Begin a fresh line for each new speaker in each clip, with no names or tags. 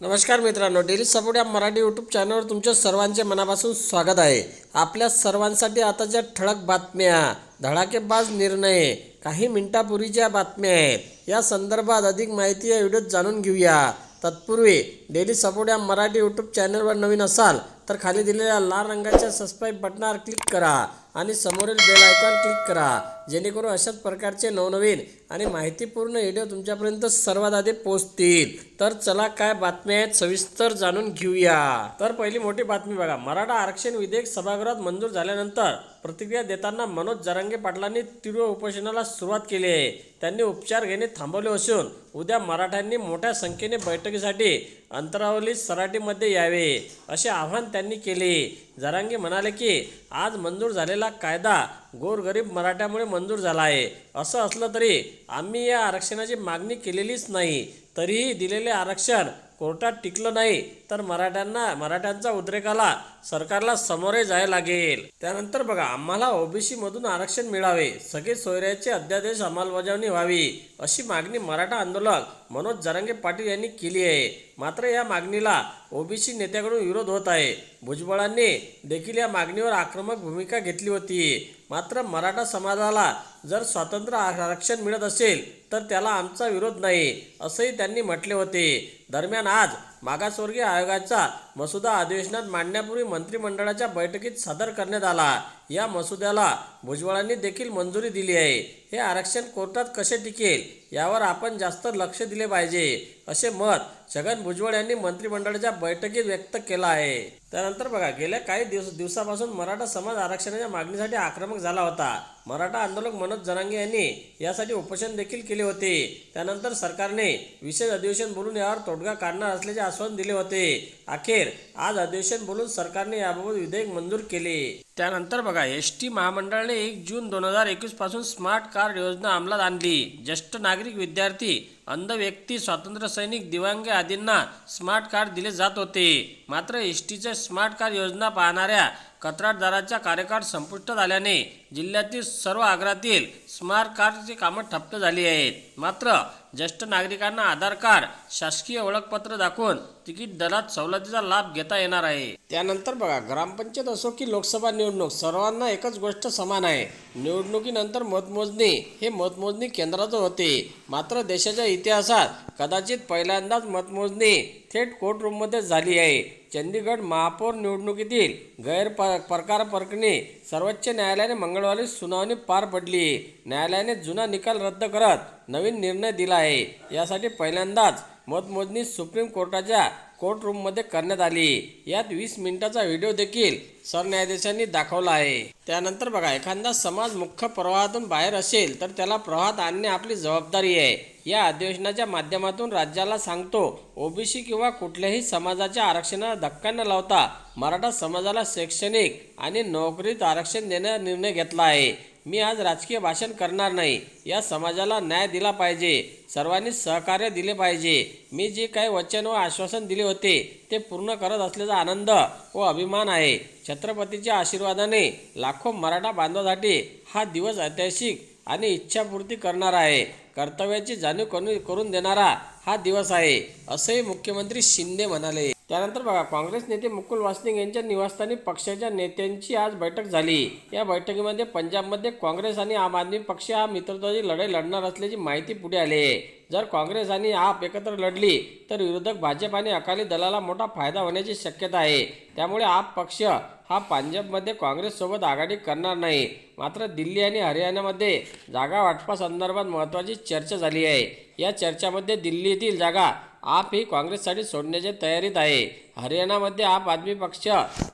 नमस्कार मित्रांनो daily support या मराठी यूट्यूब चॅनलवर तुमच्या सर्वांचे मनापासून स्वागत आहे. आपल्या सर्वांसाठी आताच्या ठळक बातम्या धडाकेबाज निर्णय काही मिनिटापूर्वीच्या बातम्या आहेत या संदर्भात अधिक माहिती या व्हिडिओत जाणून घेऊया. तत्पूर्वी डेली सपोर्ट या मराठी यूट्यूब चॅनलवर नवीन असाल तर खाली दिलेल्या लाल रंगाच्या सबस्क्राईब बटनावर क्लिक करा आणि समोरील बेल आयकॉन क्लिक करा. जेणेकरून अशाच प्रकारचे नवनवीन आणि माहितीपूर्ण व्हिडिओ तुमच्यापर्यंत सर्वात आधी पोहोचतील. तर चला काय बातम्या आहेत सविस्तर जाणून घेऊया. तर पहिली मोठी बातमी बघा. मराठा आरक्षण विधेयक सभागृहात मंजूर झाल्यानंतर प्रतिक्रिया देताना मनोज जरांगे पाटलांनी तीव्र उपोषणाला सुरुवात केली आहे. त्यांनी उपचार घेणे थांबवले असून उद्या मराठ्यांनी मोठ्या संख्येने बैठकीसाठी अंतरावली सराटीमध्ये यावे असे आवाहन त्यांनी केले. जरांगे म्हणाले की आज मंजूर झालेला कायदा गोरगरीब मराठ्यामुळे मंजूर झाला आहे असं असलं तरी आम्ही या आरक्षणाची मागणी केलेलीच नाही. तरीही दिलेले आरक्षण कोर्टात टिकलं नाही तर मराठ्यांना मराठ्यांचा उद्रेकाला सरकारला समोरे जायला लागेल. त्यानंतर बघा आम्हाला ओबीसी मधून आरक्षण मिळावे. सगळे सोयऱ्याचे अध्यादेश अंमलबजावणी व्हावी अशी मागणी मराठा आंदोलक मनोज जरांगे पाटील यांनी केली आहे. मात्र या मागणीला ओबीसी नेत्याकडून विरोध होत आहे. भुजबळांनी देखील या मागणीवर आक्रमक भूमिका घेतली होती. मात्र मराठा समाजाला जर स्वातंत्र्य आरक्षण मिळत असेल तर त्याला आमचा विरोध नाही असंही त्यांनी म्हटले होते. दरम्यान आज मागासवर्गीय आयोगाचा मसुदा अधिवेशनात मांडण्यापूर्वी मंत्रिमंडळाच्या बैठकीत सादर करण्यात आला. या मसुद्याला भुजबळांनी देखील मंजुरी दिली आहे. हे आरक्षण कोर्टात कसे टिकेल? यावर आपण जास्त लक्ष दिले पाहिजे. असे मत छगन भुजबळ यांनी मंत्रिमंडळाच्या बैठकीत व्यक्त केला आहे. त्यानंतर बघा गेल्या काही दिवस दिवसापासून मराठा समाज आरक्षणाच्या मागणीसाठी आक्रमक झाला होता. मराठा आंदोलक मनोज जनांगे यांनी यासाठी उपोषण देखील केले होते. त्यानंतर सरकारने विशेष अधिवेशन बोलून यावर तोडगा काढणार असल्याचे आश्वासन दिले होते. अखेर आज अधिवेशन बोलून सरकारने याबाबत विधेयक मंजूर केले. त्यानंतर बघा एस टी महामंडळाने एक जून दोन हजार एकवीसपासून स्मार्ट कार्ड योजना अंमलात आणली. ज्येष्ठ नागरिक विद्यार्थी अंध व्यक्ती स्वातंत्र्य सैनिक दिव्यांग आदींना स्मार्ट कार्ड दिले जात होते. मात्र एस टीच्या स्मार्ट कार्ड योजना पाहणाऱ्या कंत्राटदाराचा कार्यकाळ संपुष्ट झाल्याने जिल्ह्यातील सर्व आग्रातील स्मार्ट कार्डची कामं ठप्प झाली आहेत. मात्र ज्येष्ठ नागरिकांना आधार कार्ड शासकीय ओळखपत्र दाखवून तिकीट दरात सवलतीचा लाभ घेता येणार आहे. त्यानंतर बघा ग्रामपंचायत असो की लोकसभा निवडणूक सर्वांना एकच गोष्ट समान आहे. निवडणुकीनंतर मतमोजणी हे मतमोजणी केंद्राचं होते. मात्र देशाच्या इतिहासात कदाचित पहिल्यांदाच मतमोजणी थेट कोर्ट रूममध्ये झाली आहे. चंदीगड महापौर निवडणुकीतील गैर प्रकार प्रकरणी सर्वोच्च न्यायालयाने मंगळवारी सुनावणी पार पडली. न्यायालयाने जुना निकाल रद्द करत नवीन निर्णय दिला आहे. यासाठी पहिल्यांदाच मतमोजणी सुप्रीम कोर्टाच्या कोर्ट रूममध्ये करण्यात आली. यात वीस मिनिटाचा व्हिडिओ देखील सरन्यायाधीशांनी दाखवला आहे. त्यानंतर बघा एखादा समाज मुख्य प्रवाहातून बाहेर असेल तर त्याला प्रवाहात आणणे आपली जबाबदारी आहे. या अधिवेशनाच्या माध्यमातून राज्याला सांगतो ओबीसी किंवा कुठल्याही समाजाच्या आरक्षणाला धक्का न लावता मराठा समाजाला शैक्षणिक आणि नोकरीत आरक्षण देण्याचा निर्णय घेतला आहे. मी आज राजकीय भाषण करणार नाही. या समाजाला न्याय दिला पाहिजे. सर्वांनी सहकार्य दिले पाहिजे. मी जे काही वचन व आश्वासन दिले होते ते पूर्ण करत असल्याचा आनंद व अभिमान आहे. छत्रपतीच्या आशीर्वादाने लाखो मराठा बांधवासाठी हा दिवस ऐतिहासिक आणि इच्छापूर्ती करणार आहे. कर्तव्याची जाणीव करून करून देणारा हा दिवस आहे असेही मुख्यमंत्री शिंदे म्हणाले. त्यानंतर बघा काँग्रेस नेते मुकुल वासनिक यांच्या निवासस्थानी पक्षाच्या नेत्यांची आज बैठक झाली. या बैठकीमध्ये पंजाबमध्ये काँग्रेस आणि आम आदमी पक्ष हा मित्रत्वाची लढाई लढणार असल्याची माहिती पुढे आली आहे. जर काँग्रेस आणि आप एकत्र लढली तर विरोधक भाजप आणि अकाली दलाला मोठा फायदा होण्याची शक्यता आहे. त्यामुळे आप पक्ष हा पंजाबमध्ये काँग्रेससोबत आघाडी करणार नाही. मात्र दिल्ली आणि हरियाणामध्ये जागा वाटपासंदर्भात महत्त्वाची चर्चा झाली आहे. या चर्चामध्ये दिल्लीतील जागा आप ही काँग्रेससाठी सोडण्याच्या तयारीत आहे. हरियाणामध्ये आप आदमी पक्ष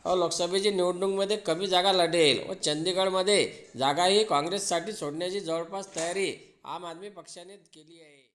व लोकसभेची निवडणुकीमध्ये कमी जागा लढेल. व चंदीगडमध्ये जागाही काँग्रेससाठी सोडण्याची जवळपास तयारी आम आदमी पक्षाने केली आहे.